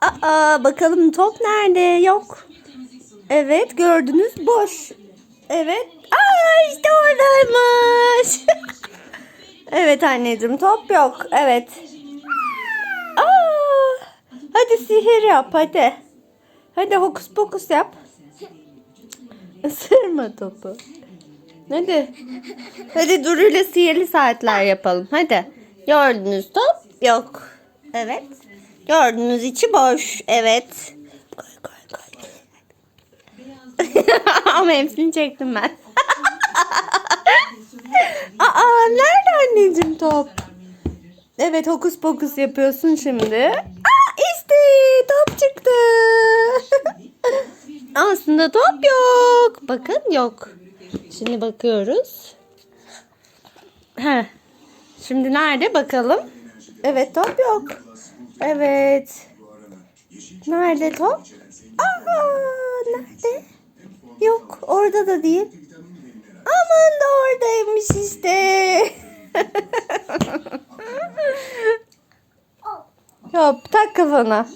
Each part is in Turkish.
Aa, bakalım top nerede? Yok. Evet gördünüz boş. Evet. Aa işte oradaymış. evet anneciğim top yok. Evet. Aa, hadi sihir yap hadi. Hadi hokus pokus yap. Isırma topu. Hadi. Hadi Duru'yla sihirli saatler yapalım. Hadi. Gördünüz top yok. Evet. Gördüğünüz içi boş. Evet. Koy koy koy. Ama hepsini çektim ben. Aa nerede anneciğim top? Evet hokus pokus yapıyorsun şimdi. Aa işte top çıktı. Aslında top yok. Bakın yok. Şimdi bakıyoruz. Heh. Şimdi nerede bakalım? Evet top yok. Evet. Nerede top? Aa, nerede? Yok orada da değil. Aman da oradaymış işte. Hop tak kafana.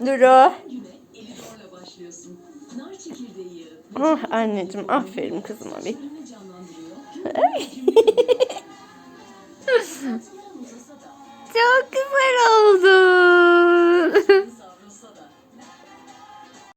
Duru. Oh anneciğim aferin kızıma bir. fueron?